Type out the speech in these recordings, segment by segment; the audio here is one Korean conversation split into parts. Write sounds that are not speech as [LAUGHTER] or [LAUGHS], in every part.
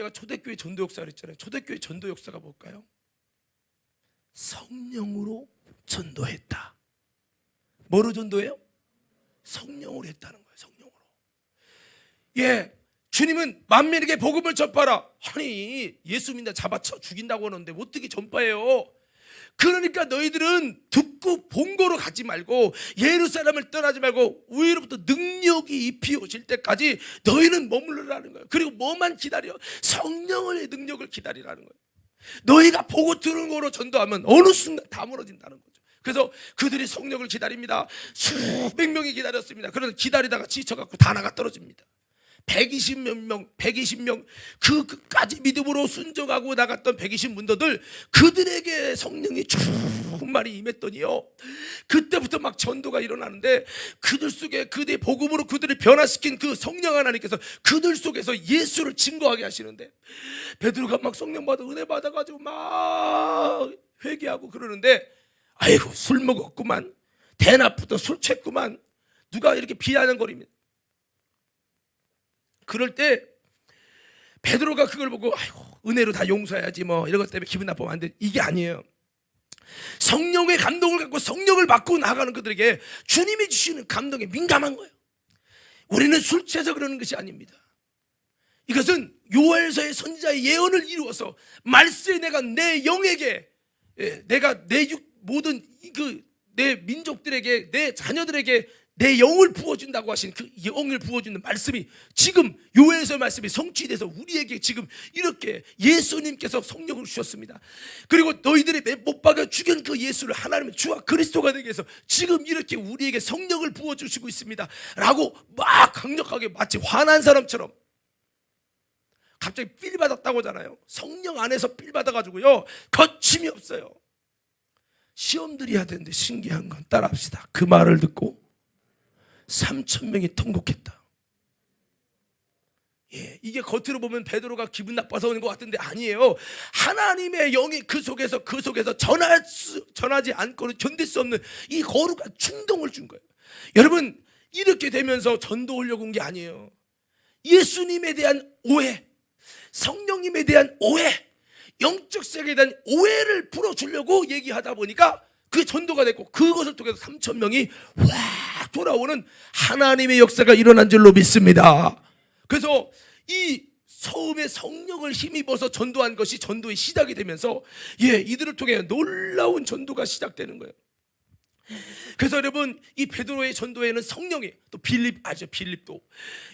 제가 초대교회 전도 역사를 했잖아요. 초대교회 전도 역사가 뭘까요? 성령으로 전도했다. 뭐로 전도해요? 성령으로 했다는 거예요. 성령으로. 예. 주님은 만민에게 복음을 전파라. 아니 예수 믿다 잡아쳐 죽인다고 하는데 어떻게 전파해요? 그러니까 너희들은 듣고 본거로 가지 말고 예루살렘을 떠나지 말고 위로부터 능력이 입히어질 때까지 너희는 머물러라는 거예요. 그리고 뭐만 기다려? 성령의 능력을 기다리라는 거예요. 너희가 보고 들은 거로 전도하면 어느 순간 다 무너진다는 거죠. 그래서 그들이 성령을 기다립니다. 수백 명이 기다렸습니다. 그러나 기다리다가 지쳐갖고 다 나가 떨어집니다. 120몇 명, 120명 그 끝까지 믿음으로 순종하고 나갔던 120 문도들 그들에게 성령이 충만히 임했더니요. 그때부터 막 전도가 일어나는데 그들 속에 그들의 복음으로 그들을 변화시킨 그 성령 하나님께서 그들 속에서 예수를 증거하게 하시는데 베드로가 막 성령 받아 은혜 받아 가지고 막 회개하고 그러는데 아이고 술 먹었구만 대낮부터 술 챘구만 누가 이렇게 비아냥거립니다. 그럴 때 베드로가 그걸 보고 아이고 은혜로 다 용서해야지 뭐 이런 것 때문에 기분 나쁘면 안 돼. 이게 아니에요. 성령의 감동을 갖고 성령을 받고 나가는 그들에게 주님이 주시는 감동에 민감한 거예요. 우리는 술 취해서 그러는 것이 아닙니다. 이것은 요엘서의 선지자의 예언을 이루어서 말씀에 내가 내 영에게 예, 내가 내 육, 모든 그 내 민족들에게 내 자녀들에게 내 영을 부어준다고 하신 그 영을 부어주는 말씀이 지금 요엘서 말씀이 성취돼서 우리에게 지금 이렇게 예수님께서 성령을 주셨습니다. 그리고 너희들이 못 박아 죽인 그 예수를 하나님의 주와 그리스도가 되게 해서 지금 이렇게 우리에게 성령을 부어주시고 있습니다. 라고 막 강력하게 마치 화난 사람처럼 갑자기 필 받았다고 하잖아요. 성령 안에서 필 받아가지고요. 거침이 없어요. 시험들이 해야 되는데 신기한 건 따라합시다. 그 말을 듣고 3천 명이 통곡했다. 예, 이게 겉으로 보면 베드로가 기분 나빠서 오는 것 같은데 아니에요. 하나님의 영이 그 속에서 그 속에서 전할 수, 전하지 않고는 견딜 수 없는 이 거룩한 충동을 준 거예요. 여러분 이렇게 되면서 전도 오려고 온 게 아니에요. 예수님에 대한 오해, 성령님에 대한 오해, 영적 세계에 대한 오해를 풀어주려고 얘기하다 보니까 그 전도가 됐고 그것을 통해서 3천 명이 확 돌아오는 하나님의 역사가 일어난 줄로 믿습니다. 그래서 이 처음에 성령을 힘입어서 전도한 것이 전도의 시작이 되면서 예 이들을 통해 놀라운 전도가 시작되는 거예요. 그래서 여러분 이 베드로의 전도에는 성령이 또 빌립 아죠 빌립도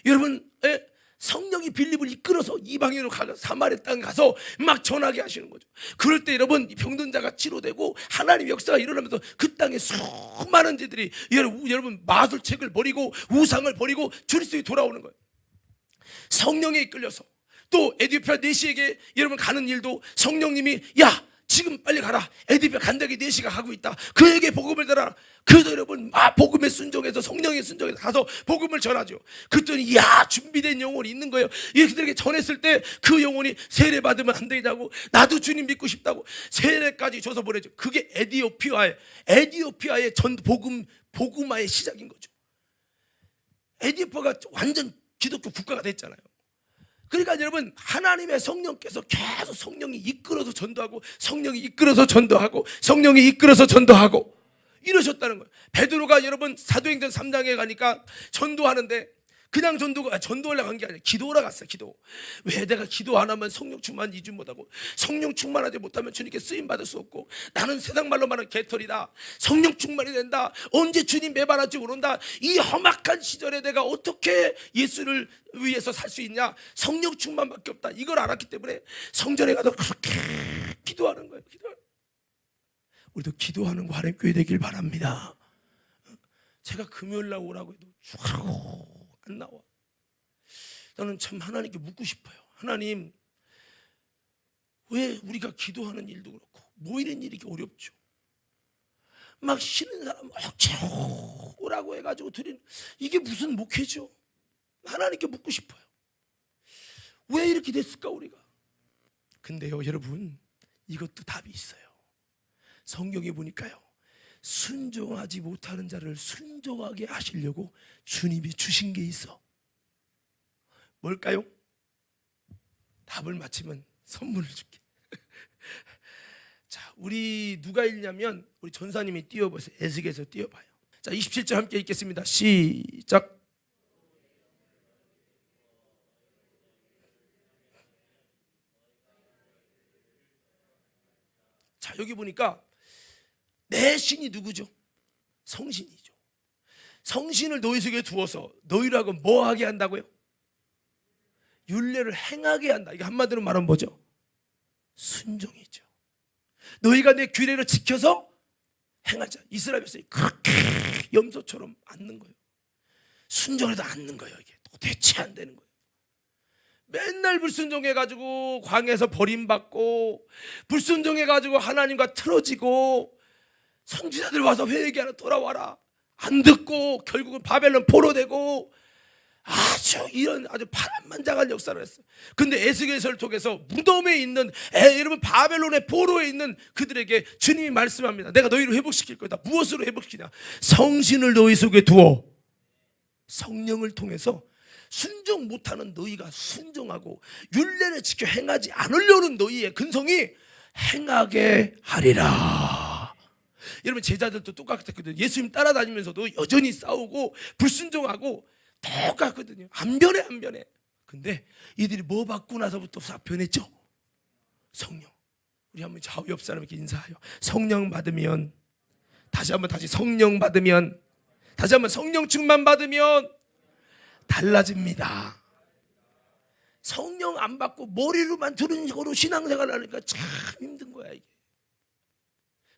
여러분 예? 성령이 빌립을 이끌어서 이방인으로 가서 사마리 땅 가서 막 전하게 하시는 거죠. 그럴 때 여러분 이 병든 자가 치료되고 하나님의 역사가 일어나면서 그 땅에 수많은 자들이 여러분, 여러분 마술책을 버리고 우상을 버리고 주리스에 돌아오는 거예요. 성령에 이끌려서 또 에디오피아 네시에게 여러분 가는 일도 성령님이 야 지금 빨리 가라. 에디오피아 간다기 네시가 가고 있다. 그에게 복음을 전하라. 그래서 여러분 아 복음에 순종해서 성령에 순종해서 가서 복음을 전하죠. 그랬더니 야 준비된 영혼이 있는 거예요. 이들에게 전했을 때 그 영혼이 세례 받으면 안 되냐고 나도 주님 믿고 싶다고 세례까지 줘서 보내죠. 그게 에디오피아의 에디오피아의 전 복음 복음화의 시작인 거죠. 에디오피아가 완전 기독교 국가가 됐잖아요. 그러니까 여러분 하나님의 성령께서 계속 성령이 이끌어서 전도하고 성령이 이끌어서 전도하고 성령이 이끌어서 전도하고 이러셨다는 거예요. 베드로가 여러분 사도행전 3장에 가니까 전도하는데 그냥 전도가 아, 전도하려고 한게 아니라 기도하러 갔어요. 기도. 왜 내가 기도 안 하면 성령 충만 이주 못하고 성령 충만하지 못하면 주님께 쓰임 받을 수 없고 나는 세상 말로 말하는 개털이다. 성령 충만이 된다. 언제 주님 매발할지 모른다. 이 험악한 시절에 내가 어떻게 예수를 위해서 살 수 있냐? 성령 충만밖에 없다. 이걸 알았기 때문에 성전에 가서 그렇게 기도하는 거예요. 기도. 우리도 기도하는 과렘 교회 되길 바랍니다. 제가 금요일 날 오라고 해도 쭉 안 나와. 저는 참 하나님께 묻고 싶어요. 하나님, 왜 우리가 기도하는 일도 그렇고 모이는 일이 이렇게 어렵죠? 막 쉬는 사람 억지로 오라고 해가지고 드리는 이게 무슨 목회죠? 하나님께 묻고 싶어요. 왜 이렇게 됐을까 우리가? 근데요 여러분 이것도 답이 있어요. 성경에 보니까요 순종하지 못하는 자를 순종하게 하시려고 주님이 주신 게 있어. 뭘까요? 답을 맞히면 선물을 줄게. [LAUGHS] 자, 우리 누가 읽냐면 우리 전사님이 띄워보세요. 에스겔에서 띄워봐요. 자, 27절 함께 읽겠습니다. 시작. 자, 여기 보니까 내 신이 누구죠? 성신이죠. 성신을 너희 속에 두어서 너희라고 뭐 하게 한다고요? 율례를 행하게 한다. 이게 한마디로 말하면 뭐죠? 순종이죠. 너희가 내 규례를 지켜서 행하자. 이스라엘 백성이 그렇게 염소처럼 앉는 거예요. 순종해도 앉는 거예요. 이게 도대체 안 되는 거예요. 맨날 불순종해가지고 광에서 버림받고 불순종해가지고 하나님과 틀어지고 선지자들 와서 회개하러 돌아와라 안 듣고 결국은 바벨론 포로 되고 아주 이런 아주 파란만장한 역사를 했어요. 근데 에스겔서를 통해서 무덤에 있는 에, 여러분 바벨론의 포로에 있는 그들에게 주님이 말씀합니다. 내가 너희를 회복시킬 거다. 무엇으로 회복시키냐? 성신을 너희 속에 두어 성령을 통해서 순종 못하는 너희가 순종하고 율례를 지켜 행하지 않으려는 너희의 근성이 행하게 하리라. 여러분 제자들도 똑같았거든요. 예수님 따라다니면서도 여전히 싸우고 불순종하고 똑같거든요. 안 변해 안 변해. 근데 이들이 뭐 받고 나서부터 싹 변했죠? 성령. 우리 한번 좌우 옆 사람에게 인사하여 성령 받으면 다시 한번 다시 성령 받으면 다시 한번 성령 충만 받으면 달라집니다. 성령 안 받고 머리로만 들은 거로 신앙생활 하니까 참 힘든 거야 이게.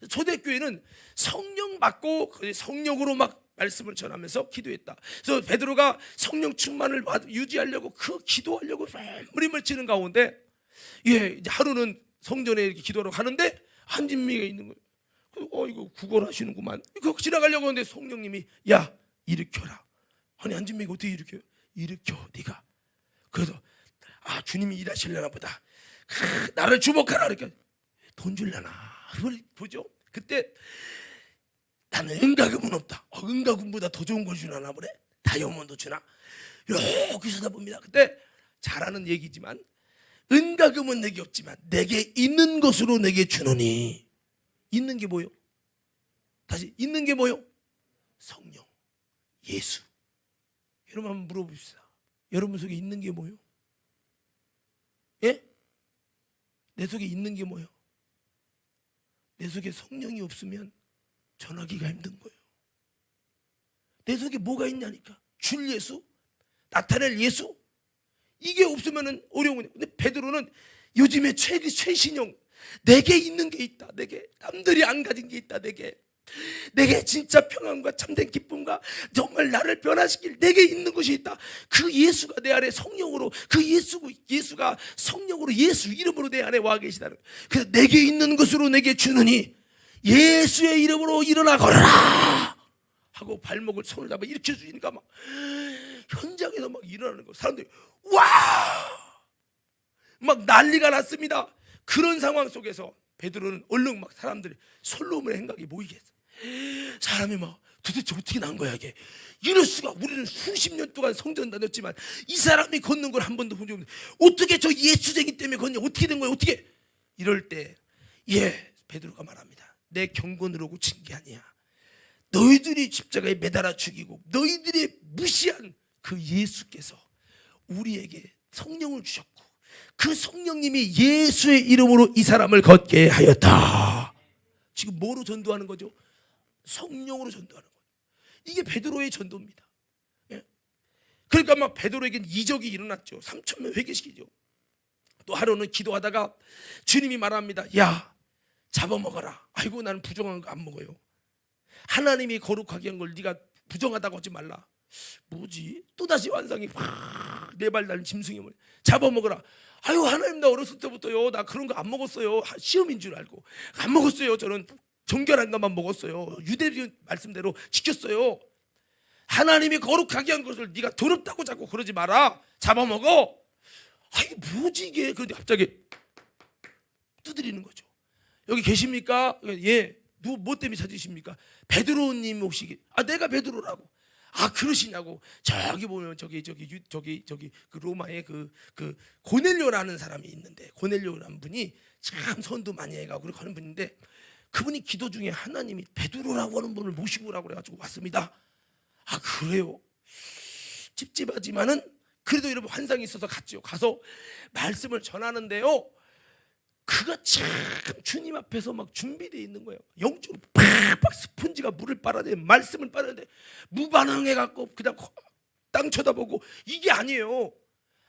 초대교회는 성령 받고 그 성령으로 막 말씀을 전하면서 기도했다. 그래서 베드로가 성령 충만을 받- 유지하려고 그 기도하려고 몸부림을 치는 가운데 예 하루는 성전에 이렇게 기도하러 가는데 한진미가 있는 거예요. 그, 어 이거 구걸하시는구만. 그거 지나가려고 하는데 성령님이 야 일으켜라. 아니 한진미가 어떻게 일으켜요? 일으켜 네가. 그래서 아 주님이 일하실려나 보다. 크, 나를 주목하라 그러니까 돈 줄라나. 그걸 보죠. 그때 나는 은가금은 없다. 어, 은가금보다 더 좋은 걸 주나 보네. 다이아몬드 주나. 이렇게 쳐다봅니다. 그때 잘하는 얘기지만 은가금은 내게 없지만 내게 있는 것으로 내게 주노니 있는 게 뭐요? 다시 있는 게 뭐요? 성령, 예수. 여러분 한번 물어봅시다. 여러분 속에 있는 게 뭐요? 예? 내 속에 있는 게 뭐요? 내 속에 성령이 없으면 전하기가 힘든 거예요. 내 속에 뭐가 있냐니까. 줄 예수, 나타낼 예수. 이게 없으면은 어려운 거예요. 근데 베드로는 요즘에 최 최신형 내게 있는 게 있다. 내게 남들이 안 가진 게 있다. 내게 내게 진짜 평안과 참된 기쁨과 정말 나를 변화시킬 내게 있는 것이 있다. 그 예수가 내 안에 성령으로 그 예수 예수가 성령으로 예수 이름으로 내 안에 와 계시다는. 그래서 내게 있는 것으로 내게 주느니 예수의 이름으로 일어나 걸어라 하고 발목을 손을 잡아 일으켜 주니까 막 현장에서 막 일어나는 거. 사람들이 와! 막 난리가 났습니다. 그런 상황 속에서 베드로는 얼른 막 사람들이 솔로몬의 행각이 모이게 했어. 사람이 막 도대체 어떻게 난 거야 이게? 이럴 수가. 우리는 수십 년 동안 성전 다녔지만 이 사람이 걷는 걸 한 번도 본 적 없는데 어떻게 저 예수쟁이 때문에 걷냐? 어떻게 된 거야? 어떻게? 이럴 때예 베드로가 말합니다. 내 경건으로 고친 게 아니야. 너희들이 십자가에 매달아 죽이고 너희들이 무시한 그 예수께서 우리에게 성령을 주셨고 그 성령님이 예수의 이름으로 이 사람을 걷게 하였다. 지금 뭐로 전도하는 거죠? 성령으로 전도하는 거예요. 이게 베드로의 전도입니다. 예. 그러니까 막 베드로에겐 이적이 일어났죠. 3천 명 회개시키죠. 또 하루는 기도하다가 주님이 말합니다. 야, 잡아먹어라. 아이고 나는 부정한 거 안 먹어요. 하나님이 거룩하게 한 걸 네가 부정하다고 하지 말라. 뭐지? 또 다시 환상이 확네발 달린 짐승이 뭐 잡아먹어라. 아유 하나님 나 어렸을 때부터요 나 그런 거 안 먹었어요 하- 시험인 줄 알고 안 먹었어요 저는 정결한 것만 먹었어요 유대인 말씀대로 지켰어요 하나님이 거룩하게 한 것을 네가 더럽다고 자꾸 그러지 마라 잡아먹어 아 이게 뭐지 이게 그런데 갑자기 두드리는 거죠 여기 계십니까? 예. 누구 뭐 때문에 찾으십니까? 베드로님 혹시 아 내가 베드로라고. 아 그러시냐고 저기 보면 저기 저기 유- 저기 저기 그 로마에 그 그 고넬료라는 사람이 있는데 고넬료라는 분이 참 선도 많이 해가고 하는 분인데 그분이 기도 중에 하나님이 베드로라고 하는 분을 모시고 오라고 그래가지고 왔습니다. 아 그래요? 찝찝하지만은 그래도 여러분 환상이 있어서 갔죠. 가서 말씀을 전하는데요. 그가 참 주님 앞에서 막 준비되어 있는 거예요. 영적으로 팍팍 스펀지가 물을 빨아내 말씀을 빨아내는데 무반응해 갖고 그냥 땅 쳐다보고 이게 아니에요.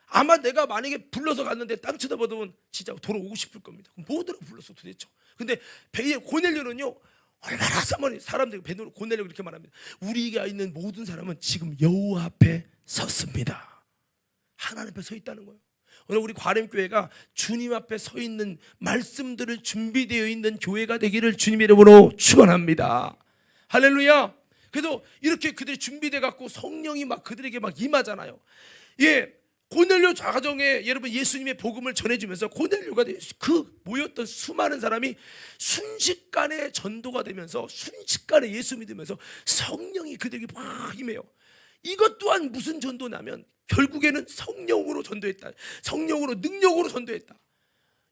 아마 내가 만약에 불러서 갔는데 땅 쳐다보면 진짜 돌아오고 싶을 겁니다. 뭐들어 불렀어 도대체. 근데 베이의 고넬료는요. 얼마나 사모니 사람들이 베드로 고넬료 그렇게 말합니다. 우리가 있는 모든 사람은 지금 여호와 앞에 섰습니다. 하나님 앞에 서 있다는 거예요. 오늘 우리 과렘교회가 주님 앞에 서 있는 말씀들을 준비되어 있는 교회가 되기를 주님의 이름으로 축원합니다. 할렐루야. 그래서 이렇게 그들이 준비돼 갖고 성령이 막 그들에게 막 임하잖아요. 예. 고넬료 가정에 여러분 예수님의 복음을 전해주면서 고넬료가 돼- 그 모였던 수많은 사람이 순식간에 전도가 되면서 순식간에 예수 믿으면서 성령이 그들에게 막 임해요. 이것 또한 무슨 전도냐면 결국에는 성령으로 전도했다. 성령으로 능력으로 전도했다.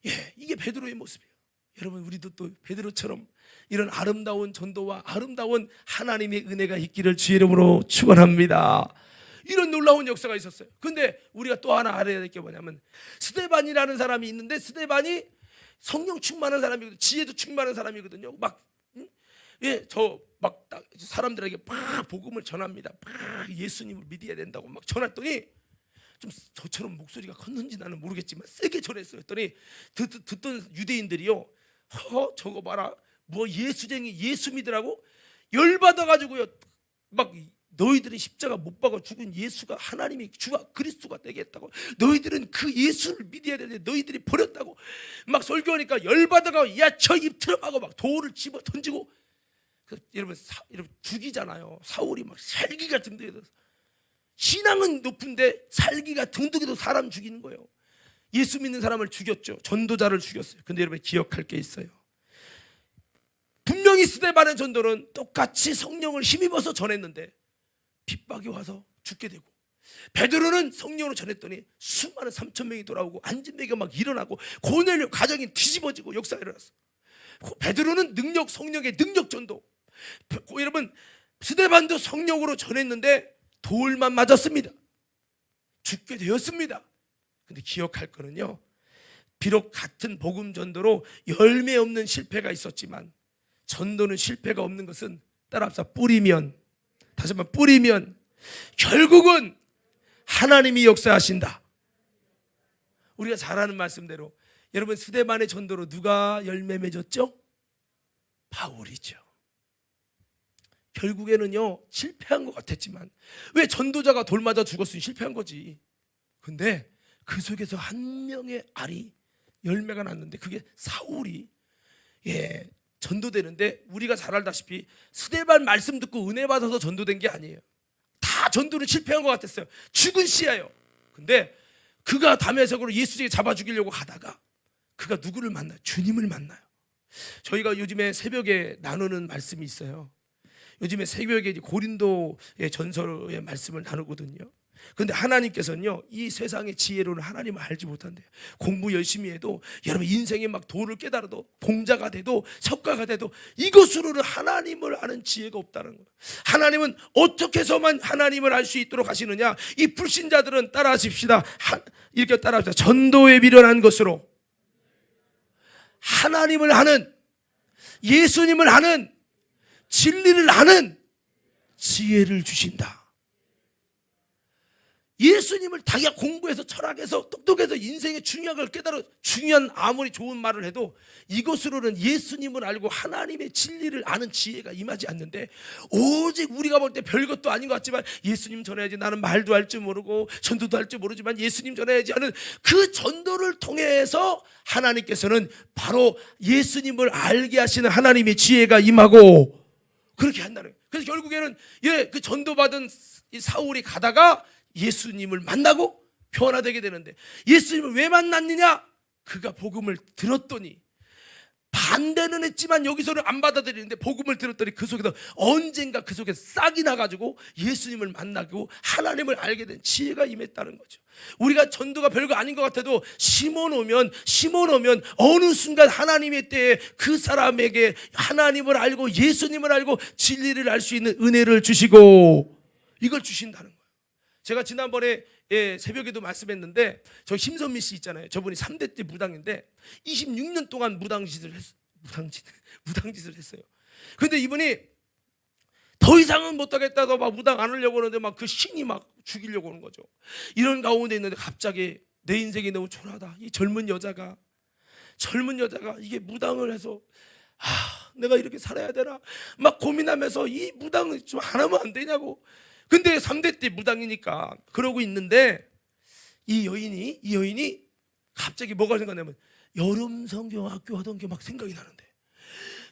예, 이게 베드로의 모습이에요. 여러분 우리도 또 베드로처럼 이런 아름다운 전도와 아름다운 하나님의 은혜가 있기를 주의 이름으로 축원합니다. 이런 놀라운 역사가 있었어요. 근데 우리가 또 하나 알아야 될 게 뭐냐면 스데반이라는 사람이 있는데 스데반이 성령 충만한 사람이거든요. 지혜도 충만한 사람이거든요. 막 응? 예, 저 막 사람들에게 막 복음을 전합니다. 막 예수님을 믿어야 된다고 막 전했더니 좀 저처럼 목소리가 컸는지 나는 모르겠지만 세게 전했어요. 했더니 듣, 듣던 유대인들이요. 허 저거 봐라. 뭐 예수쟁이 예수 믿으라고 열받아 가지고요. 막 너희들이 십자가 못 박아 죽은 예수가 하나님이 주가 그리스도가 되겠다고. 너희들은 그 예수를 믿어야 되는데 너희들이 버렸다고. 막 설교하니까 열받아가 야저 입 틀어막고 막 돌을 집어 던지고. 그, 여러분 사, 여러분 죽이잖아요. 사울이 막 살기가 등등해서. 신앙은 높은데 살기가 등등해도 사람 죽이는 거예요. 예수 믿는 사람을 죽였죠. 전도자를 죽였어요. 근데 여러분 기억할 게 있어요. 분명히 스데반의 전도는 똑같이 성령을 힘입어서 전했는데 핍박이 와서 죽게 되고 베드로는 성령으로 전했더니 수많은 3천 명이 돌아오고 안진배가 막 일어나고 고넬료 가정이 뒤집어지고 역사가 일어났어. 베드로는 능력 성령의 능력 전도. 고- 여러분 스데반도 성령으로 전했는데 돌만 맞았습니다. 죽게 되었습니다. 근데 기억할 거는요. 비록 같은 복음 전도로 열매 없는 실패가 있었지만 전도는 실패가 없는 것은 따라합시다. 뿌리면 다시 한번 뿌리면 결국은 하나님이 역사하신다. 우리가 잘 아는 말씀대로 여러분 스데반의 전도로 누가 열매 맺었죠? 바울이죠. 결국에는요 실패한 것 같았지만 왜 전도자가 돌 맞아 죽었으니 실패한 거지. 근데 그 속에서 한 명의 알이 열매가 났는데 그게 사울이 예 전도되는데 우리가 잘 알다시피 스데반 말씀 듣고 은혜 받아서 전도된 게 아니에요. 다 전도는 실패한 것 같았어요. 죽은 씨예요. 근데 그가 담에색으로 예수에게 잡아 죽이려고 가다가 그가 누구를 만나요? 주님을 만나요. 저희가 요즘에 새벽에 나누는 말씀이 있어요. 요즘에 새벽에 고린도의 전설의 말씀을 나누거든요. 근데 하나님께서는요, 이 세상의 지혜로는 하나님을 알지 못한대요. 공부 열심히 해도, 여러분 인생에 막 도를 깨달아도, 공자가 돼도, 석가가 돼도, 이것으로는 하나님을 아는 지혜가 없다는 거예요. 하나님은 어떻게 해서만 하나님을 알 수 있도록 하시느냐? 이 불신자들은 따라하십시다. 하- 이렇게 따라합시다. 전도에 미련한 것으로 하나님을 아는, 예수님을 아는, 진리를 아는 지혜를 주신다. 예수님을 자기가 공부해서 철학해서 똑똑해서 인생의 중요한 걸 깨달아 중요한 아무리 좋은 말을 해도 이것으로는 예수님을 알고 하나님의 진리를 아는 지혜가 임하지 않는데 오직 우리가 볼 때 별것도 아닌 것 같지만 예수님 전해야지 나는 말도 할 줄 모르고 전도도 할 줄 모르지만 예수님 전해야지 하는 그 전도를 통해서 하나님께서는 바로 예수님을 알게 하시는 하나님의 지혜가 임하고 그렇게 한다는 거예요. 그래서 결국에는 예, 그 전도받은 이 사울이 가다가 예수님을 만나고 변화되게 되는데 예수님을 왜 만났느냐? 그가 복음을 들었더니 반대는 했지만 여기서는 안 받아들이는데 복음을 들었더니 그 속에서 언젠가 그 속에 싹이 나가지고 예수님을 만나고 하나님을 알게 된 지혜가 임했다는 거죠. 우리가 전도가 별거 아닌 것 같아도 심어놓으면 심어놓으면 어느 순간 하나님의 때에 그 사람에게 하나님을 알고 예수님을 알고 진리를 알 수 있는 은혜를 주시고 이걸 주신다는 거예요. 제가 지난번에 예, 새벽에도 말씀했는데 저 심선미 씨 있잖아요. 저분이 3대 때 무당인데 26년 동안 무당짓을 했 무당짓 [LAUGHS] 무당짓을 했어요. 근데 이분이 더 이상은 못하겠다고 막 무당 안 하려고 하는데 막 그 신이 막 죽이려고 하는 거죠. 이런 가운데 있는데 갑자기 내 인생이 너무 초라하다. 이 젊은 여자가 젊은 여자가 이게 무당을 해서 아 내가 이렇게 살아야 되나 막 고민하면서 이 무당을 좀 안 하면 안 되냐고 근데 3대 때 무당이니까 그러고 있는데 이 여인이 이 여인이 갑자기 뭐가 생각나면 여름 성경학교 하던 게 막 생각이 나는데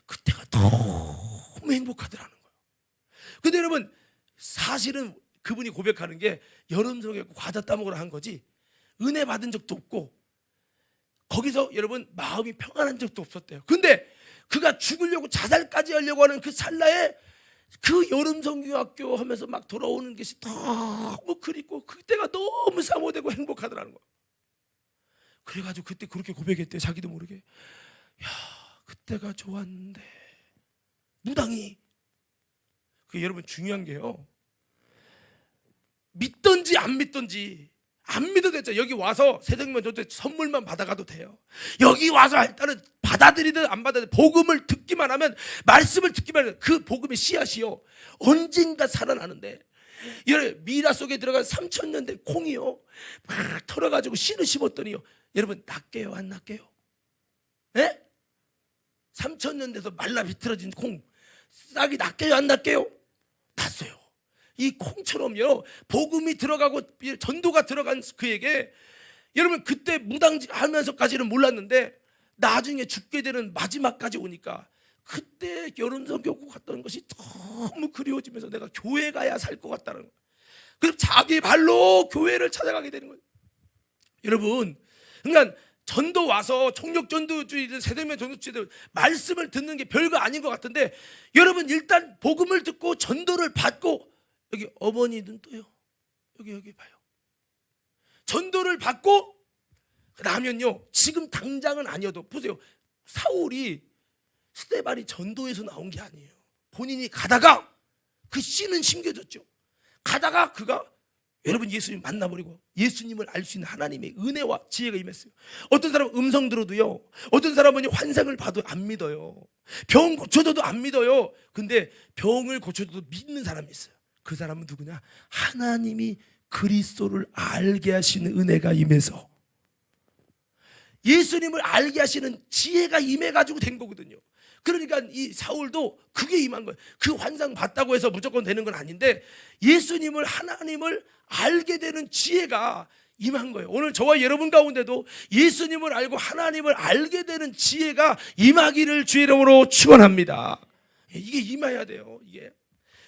그때가 너무 행복하더라는 거예요. 근데 여러분 사실은 그분이 고백하는 게 여름 성경학교 과자 따먹으러 한 거지 은혜 받은 적도 없고 거기서 여러분 마음이 평안한 적도 없었대요. 근데 그가 죽으려고 자살까지 하려고 하는 그 찰나에 그 여름 성경학교 하면서 막 돌아오는 것이 너무 그립고 그때가 너무 사모되고 행복하더라는 거예요. 그래가지고 그때 그렇게 고백했대 자기도 모르게. 야 그때가 좋았는데. 무당이. 그 여러분 중요한 게요. 믿던지 안 믿던지 안 믿어도 됐죠. 여기 와서 새생명 전체 선물만 받아가도 돼요. 여기 와서 일단은 받아들이든 안 받아들이든 복음을 듣기만 하면 말씀을 듣기만 하면 그 복음의 씨앗이요 언젠가 살아나는데 여러분 미라 속에 들어간 3천 년 된 콩이요 막 털어가지고 씨를 심었더니요 여러분 낫게요 안 낫게요? 예? 3천 년 돼서 말라 비틀어진 콩 싹이 낫게요 안 낫게요? 났어요 이 콩처럼요 복음이 들어가고 전도가 들어간 그에게 여러분 그때 무당하면서까지는 몰랐는데 나중에 죽게 되는 마지막까지 오니까 그때 여름성교구 갔던 것이 너무 그리워지면서 내가 교회 가야 살 것 같다는 거예요. 그럼 자기 발로 교회를 찾아가게 되는 거예요. 여러분, 그러니까 전도 와서 총력 전도주의든 세대면 전도주의든 말씀을 듣는 게 별거 아닌 것 같은데 여러분 일단 복음을 듣고 전도를 받고 여기 어머니 눈 떠요. 여기 여기 봐요. 전도를 받고 나면요 지금 당장은 아니어도 보세요 사울이 스테반이 전도에서 나온 게 아니에요. 본인이 가다가 그 씨는 심겨졌죠. 가다가 그가 여러분 예수님 만나버리고 예수님을 알 수 있는 하나님의 은혜와 지혜가 임했어요. 어떤 사람은 음성 들어도요. 어떤 사람은 환상을 봐도 안 믿어요. 병 고쳐줘도 안 믿어요. 근데 병을 고쳐줘도 믿는 사람이 있어요. 그 사람은 누구냐? 하나님이 그리스도를 알게 하시는 은혜가 임해서 예수님을 알게 하시는 지혜가 임해가지고 된 거거든요. 그러니까 이 사울도 그게 임한 거예요. 그 환상 봤다고 해서 무조건 되는 건 아닌데 예수님을 하나님을 알게 되는 지혜가 임한 거예요. 오늘 저와 여러분 가운데도 예수님을 알고 하나님을 알게 되는 지혜가 임하기를 주의 이름으로 축원합니다. 이게 임해야 돼요. 이게.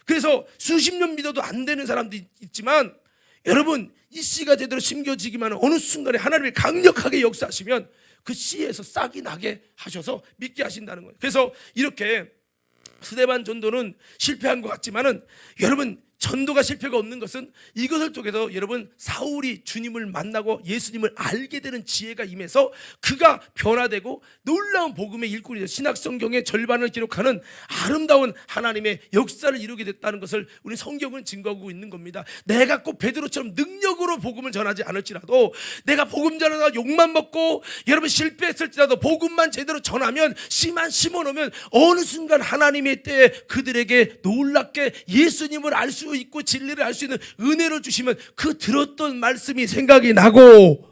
그래서 수십 년 믿어도 안 되는 사람도 있- 있지만 여러분 이 씨가 제대로 심겨지기만 어느 순간에 하나님이 강력하게 역사하시면 그 씨에서 싹이 나게 하셔서 믿게 하신다는 거예요. 그래서 이렇게 스데반 전도는 실패한 것 같지만은 여러분 전도가 실패가 없는 것은 이것을 통해서 여러분 사울이 주님을 만나고 예수님을 알게 되는 지혜가 임해서 그가 변화되고 놀라운 복음의 일꾼이 되어 신약 성경의 절반을 기록하는 아름다운 하나님의 역사를 이루게 됐다는 것을 우리 성경은 증거하고 있는 겁니다. 내가 꼭 베드로처럼 능력으로 복음을 전하지 않을지라도 내가 복음 전하다 욕만 먹고 여러분 실패했을지라도 복음만 제대로 전하면 씨만 심어 놓으면 어느 순간 하나님의 때에 그들에게 놀랍게 예수님을 알수 있고 진리를 알 수 있는 은혜를 주시면 그 들었던 말씀이 생각이 나고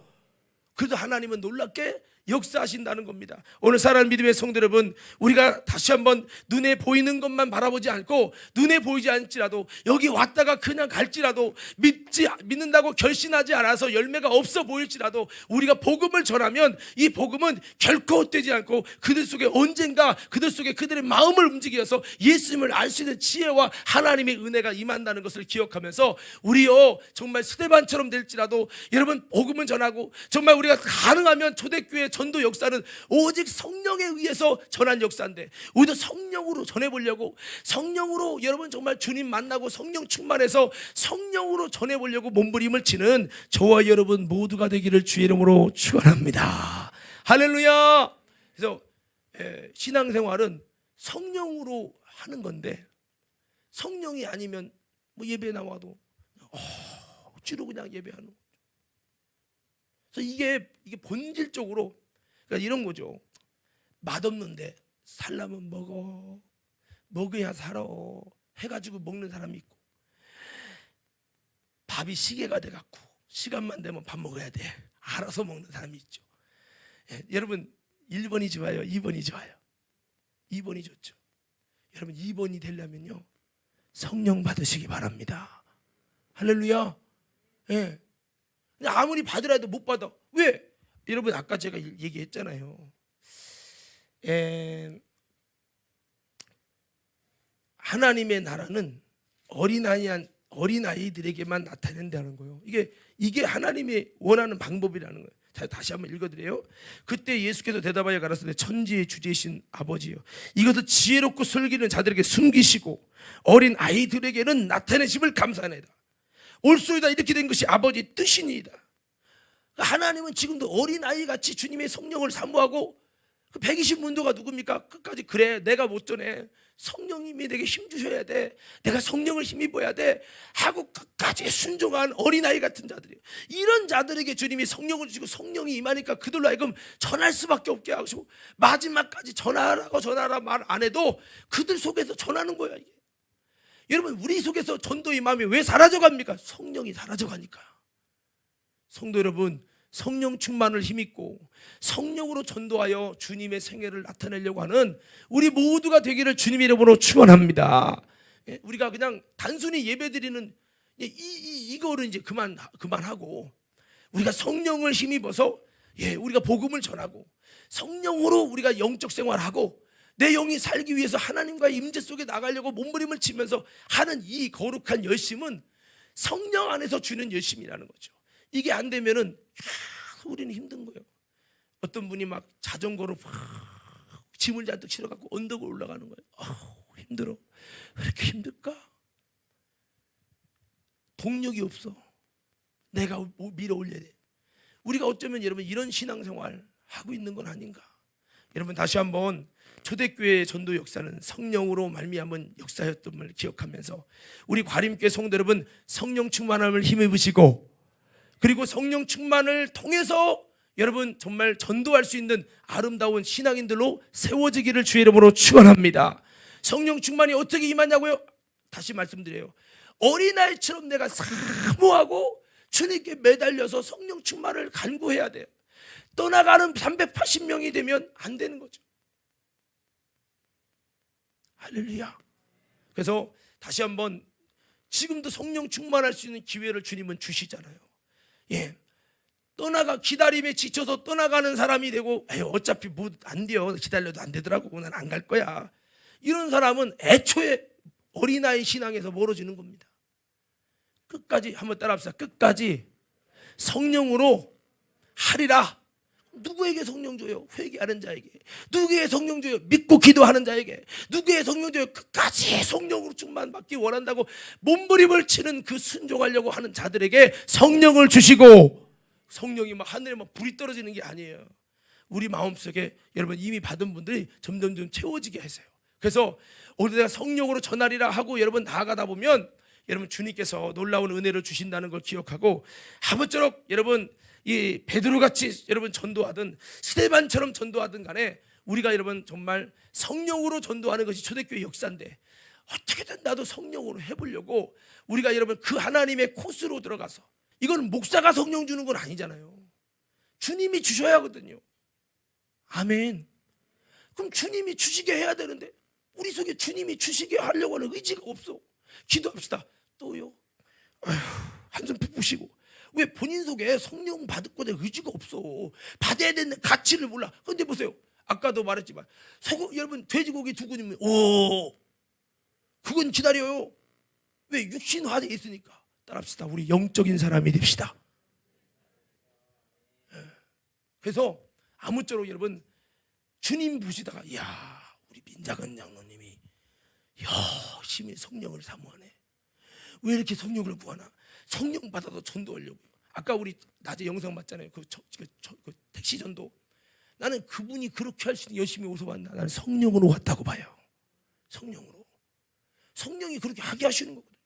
그래도 하나님은 놀랍게 역사하신다는 겁니다. 오늘 사랑하는 믿음의 성도 여러분, 우리가 다시 한번 눈에 보이는 것만 바라보지 않고 눈에 보이지 않지라도 여기 왔다가 그냥 갈지라도 믿지 믿는다고 결심하지 않아서 열매가 없어 보일지라도 우리가 복음을 전하면 이 복음은 결코 헛되지 않고 그들 속에 언젠가 그들 속에 그들의 마음을 움직여서 예수님을 알 수 있는 지혜와 하나님의 은혜가 임한다는 것을 기억하면서 우리요 정말 스테반처럼 될지라도 여러분 복음을 전하고 정말 우리가 가능하면 초대교회 전도 역사는 오직 성령에 의해서 전한 역사인데 우리도 성령으로 전해보려고 성령으로 여러분 정말 주님 만나고 성령 충만해서 성령으로 전해보려고 몸부림을 치는 저와 여러분 모두가 되기를 주의 이름으로 축원합니다. 할렐루야. 그래서 에, 신앙생활은 성령으로 하는 건데 성령이 아니면 뭐 예배 나와도 어, 억지로 그냥 예배하는 거죠. 그래서 이게 이게 본질적으로 그러니까 이런 거죠. 맛없는데 살라면 먹어 먹어야 살아 해가지고 먹는 사람이 있고 밥이 시계가 돼갖고 시간만 되면 밥 먹어야 돼 알아서 먹는 사람이 있죠. 예, 여러분 1번이 좋아요, 2번이 좋아요. 2번이 좋죠. 여러분 2번이 되려면요 성령 받으시기 바랍니다. 할렐루야. 예. 아무리 받으라도 못 받아. 왜? 여러분 아까 제가 얘기했잖아요. 에, 하나님의 나라는 어린아이한 어린아이들에게만 나타낸다는 거예요. 이게 이게 하나님의 원하는 방법이라는 거예요. 자, 다시 한번 읽어드려요. 그때 예수께서 대답하여 가라사대 천지의 주제이신 아버지요. 이것을 지혜롭고 슬기는 자들에게 숨기시고 어린 아이들에게는 나타내심을 감사하네다. 올소이다 이렇게 된 것이 아버지 뜻이니이다. 하나님은 지금도 어린 아이 같이 주님의 성령을 사모하고 그 120문도가 누굽니까? 끝까지 그래 내가 못 전해. 성령님이 내게 힘 주셔야 돼. 내가 성령을 힘입어야 돼. 하고 끝까지 순종한 어린아이 같은 자들이 이런 자들에게 주님이 성령을 주시고 성령이 임하니까 그들로 하여금 전할 수밖에 없게 하시고 마지막까지 전하라고 전하라 말 안 해도 그들 속에서 전하는 거야 이게. 여러분 우리 속에서 전도의 마음이 왜 사라져 갑니까? 성령이 사라져 가니까 성도 여러분 성령 충만을 힘입고 성령으로 전도하여 주님의 생애를 나타내려고 하는 우리 모두가 되기를 주님 이름으로 축원합니다. 예, 우리가 그냥 단순히 예배드리는 이, 이 이거를 이제 그만 그만하고 우리가 성령을 힘입어서 예, 우리가 복음을 전하고 성령으로 우리가 영적 생활하고 내 영이 살기 위해서 하나님과의 임재 속에 나가려고 몸부림을 치면서 하는 이 거룩한 열심은 성령 안에서 주는 열심이라는 거죠. 이게 안 되면은 야, 우리는 힘든 거예요. 어떤 분이 막 자전거로 막 짐을 잔뜩 실어갖고 언덕을 올라가는 거예요. 아우, 힘들어. 왜 이렇게 힘들까? 동력이 없어. 내가 뭐 밀어 올려야 돼. 우리가 어쩌면 여러분 이런 신앙생활 하고 있는 건 아닌가? 여러분 다시 한번 초대교회의 전도 역사는 성령으로 말미암은 역사였던 걸 기억하면서 우리 과림교회 성도 여러분 성령 충만함을 힘입으시고 그리고 성령 충만을 통해서 여러분 정말 전도할 수 있는 아름다운 신앙인들로 세워지기를 주의 이름으로 축원합니다. 성령 충만이 어떻게 임하냐고요? 다시 말씀드려요. 어린아이처럼 내가 사모하고 주님께 매달려서 성령 충만을 간구해야 돼요. 떠나가는 380명이 되면 안 되는 거죠. 할렐루야. 그래서 다시 한번 지금도 성령 충만할 수 있는 기회를 주님은 주시잖아요. 예. 떠나가 기다림에 지쳐서 떠나가는 사람이 되고 에이, 어차피 뭐 안 돼요. 기다려도 안 되더라고. 난 안 갈 거야. 이런 사람은 애초에 어린아이 신앙에서 멀어지는 겁니다. 끝까지 한번 따라합시다. 끝까지 성령으로 하리라. 누구에게 성령 줘요? 회개하는 자에게. 누구의 성령 줘요? 믿고 기도하는 자에게. 누구의 성령 줘요? 끝까지 성령으로 충만 받기 원한다고 몸부림을 치는 그 순종하려고 하는 자들에게 성령을 주시고 성령이 막 하늘에 막 불이 떨어지는 게 아니에요. 우리 마음속에 여러분 이미 받은 분들이 점점 좀 채워지게 하세요. 그래서 오늘 내가 성령으로 전하리라 하고 여러분 나아가다 보면 여러분 주님께서 놀라운 은혜를 주신다는 걸 기억하고 아무쪼록 여러분 이 베드로 같이 여러분 전도하든 스테반처럼 전도하든 간에 우리가 여러분 정말 성령으로 전도하는 것이 초대교회 역사인데 어떻게든 나도 성령으로 해보려고 우리가 여러분 그 하나님의 코스로 들어가서 이건 목사가 성령 주는 건 아니잖아요. 주님이 주셔야 하거든요. 아멘. 그럼 주님이 주시게 해야 되는데 우리 속에 주님이 주시게 하려고 하는 의지가 없어. 기도합시다. 또요. 아휴, 한숨 푹 쉬고. 왜 본인 속에 성령 받을 거에 의지가 없어. 받아야 되는 가치를 몰라. 근데 보세요. 아까도 말했지만 소금 여러분 돼지고기 두 근이면 오 그건 기다려요. 왜 육신화돼 있으니까. 따라합시다. 우리 영적인 사람이 됩시다. 예. 그래서 아무쪼록 여러분 주님 보시다가 야 우리 민작은 장로님이 열심히 성령을 사모하네. 왜 이렇게 성령을 구하나? 성령 받아도 전도하려고. 아까 우리 낮에 영상 봤잖아요. 그, 저, 그, 저, 그 택시 전도. 나는 그분이 그렇게 할 수 있는 열심히 오서 왔나? 나는 성령으로 왔다고 봐요. 성령으로. 성령이 그렇게 하게 하시는 거거든요.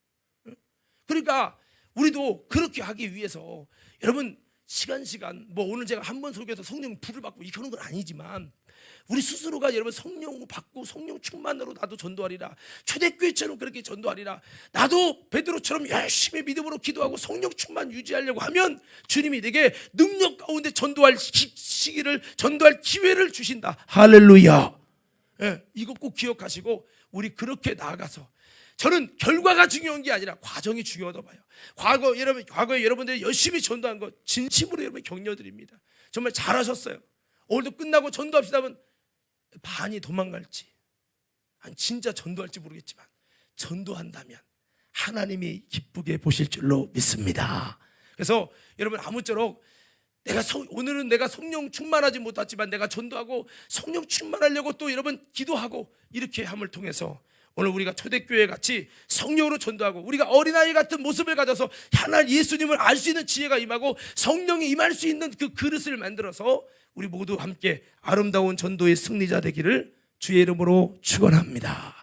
응? 그러니까 우리도 그렇게 하기 위해서 여러분 시간 시간 뭐 오늘 제가 한 번 소개해서 성령 불을 받고 하는 건 아니지만 우리 스스로가 여러분 성령 받고 성령 충만으로 나도 전도하리라 초대교회처럼 그렇게 전도하리라 나도 베드로처럼 열심히 믿음으로 기도하고 성령 충만 유지하려고 하면 주님이 내게 능력 가운데 전도할 시- 시기를 전도할 기회를 주신다 할렐루야 예, 이거 꼭 기억하시고 우리 그렇게 나아가서 저는 결과가 중요한 게 아니라 과정이 중요하다고 봐요. 과거 여러분 과거에 여러분들이 열심히 전도한 거 진심으로 여러분 격려드립니다. 정말 잘하셨어요. 오늘도 끝나고 전도합시다면 반이 도망갈지 진짜 전도할지 모르겠지만 전도한다면 하나님이 기쁘게 보실 줄로 믿습니다. 그래서 여러분 아무쪼록 내가 성, 오늘은 내가 성령 충만하지 못했지만 내가 전도하고 성령 충만하려고 또 여러분 기도하고 이렇게 함을 통해서 오늘 우리가 초대교회 같이 성령으로 전도하고 우리가 어린아이 같은 모습을 가져서 하나님 예수님을 알 수 있는 지혜가 임하고 성령이 임할 수 있는 그 그릇을 만들어서 우리 모두 함께 아름다운 전도의 승리자 되기를 주의 이름으로 축원합니다.